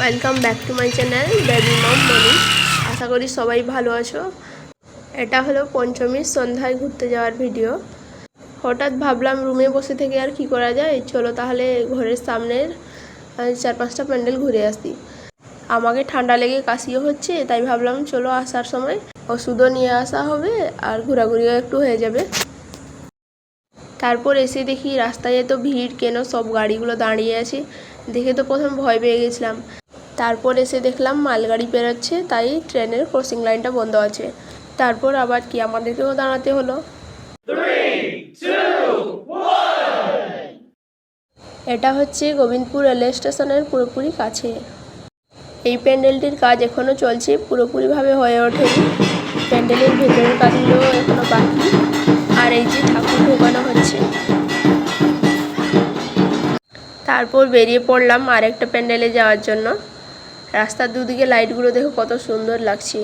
Welcome back to my channel baby mom Moni আশা করি সবাই ভালো আছো। এটা হলো পঞ্চমীর সন্ধ্যায় ঘুরতে যাওয়ার ভিডিও হঠাৎ ভাবলাম রুমে বসে থেকে আর কি করা যায়? চলো তাহলে ঘরের সামনের চার পাঁচটা প্যান্ডেল ঘুরে আসি। আমাকে ঠান্ডা লেগে কাশিও হচ্ছে, তাই ভাবলাম চলো আসার সময় ওষুধও নিয়ে আসা হবে আর ঘোরাঘুরিও একটু হয়ে যাবে। তারপর এসে দেখি রাস্তায় এত ভিড়, কেন সব গাড়িগুলো দাঁড়িয়ে আছে? দেখে তো প্রথম ভয় পেয়ে গেছিলাম। তারপর এসে দেখলাম মালগাড়ি পেরোচ্ছে তাই ট্রেনের ক্রসিং লাইনটা বন্ধ আছে। তারপর আবার কি আমাদেরকেও দাঁড়াতে হলো? এটা হচ্ছে গোবিন্দপুর রেলওয়ে স্টেশনের পুরোপুরি কাছে। এই প্যান্ডেলটির কাজ এখনও চলছে, পুরোপুরিভাবে হয়ে ওঠেনি। প্যান্ডেলের ভেতরের কাজগুলো এখনও বাকি। আর এই যে ঠাকুর ঢোকানো হচ্ছে। তারপর বেরিয়ে পড়লাম আরেকটা প্যান্ডেলে যাওয়ার জন্য। রাস্তার দুদিকে লাইটগুলো দেখো কত সুন্দর লাগছে।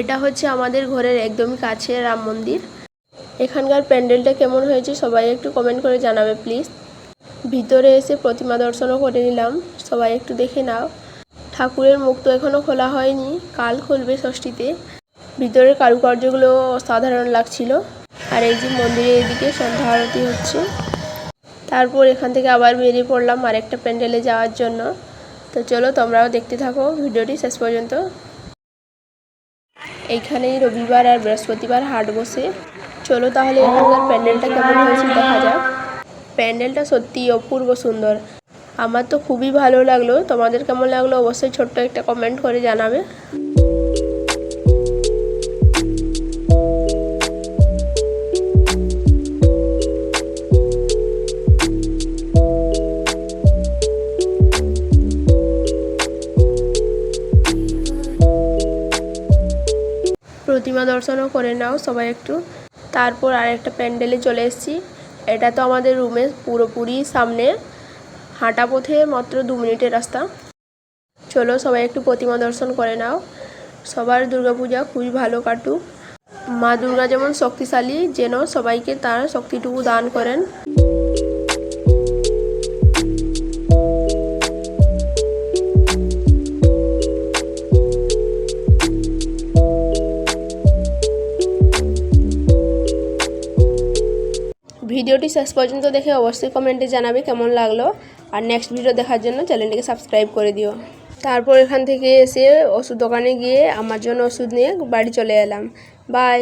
এটা হচ্ছে আমাদের ঘরের একদমই কাছে রাম মন্দির। এখানকার প্যান্ডেলটা কেমন হয়েছে সবাই একটু কমেন্ট করে জানাবে প্লিজ ভিতরে এসে প্রতিমা দর্শনও করে নিলাম, সবাই একটু দেখে নাও। ঠাকুরের মুখ তো এখনও খোলা হয়নি, কাল খুলবে ষষ্ঠীতে। ভিতরের কারুকার্যগুলো অসাধারণ লাগছিল। আর এই যে মন্দিরের এদিকে সন্ধ্যা আরতি হচ্ছে। তারপর এখান থেকে আবার বেরিয়ে পড়লাম আরেকটা প্যান্ডেলে যাওয়ার জন্য। তো চলো তোমরাও দেখতে থাকো ভিডিওটি শেষ পর্যন্ত। এইখানেই রবিবার আর বৃহস্পতিবার হাট বসে। চলো তাহলে এখানকার প্যান্ডেলটা কেমন হয়েছে দেখা যাক। প্যান্ডেলটা সত্যি অপূর্ব সুন্দর। আমার তো খুবই ভালো লাগল। তোমাদের কেমন লাগল অবশ্যই ছোট্ট একটা কমেন্ট করে জানাবে। প্রতিমা দর্শনও করে নাও সবাই একটু। তারপর আরেকটা প্যান্ডেলে চলে এসেছি। এটা তো আমাদের রুমের পুরোপুরি সামনে। হাঁটা পথে মাত্র দু মিনিটের রাস্তা। চলো সবাই একটু প্রতিমা দর্শন করে নাও। সবার দুর্গাপূজা খুবই ভালো কাটুক। মা দুর্গা যেমন শক্তিশালী, যেন সবাইকে তার শক্তিটুকু দান করেন। ভিডিওটি শেষ পর্যন্ত দেখে অবশ্যই কমেন্টে জানাবে কেমন লাগল। আর নেক্সট ভিডিও দেখার জন্য চ্যানেলটিকে সাবস্ক্রাইব করে দিও। তারপর এখান থেকে এসে ওষুধ দোকানে গিয়ে আমার জন্য ওষুধ নিয়ে বাড়ি চলে এলাম। বাই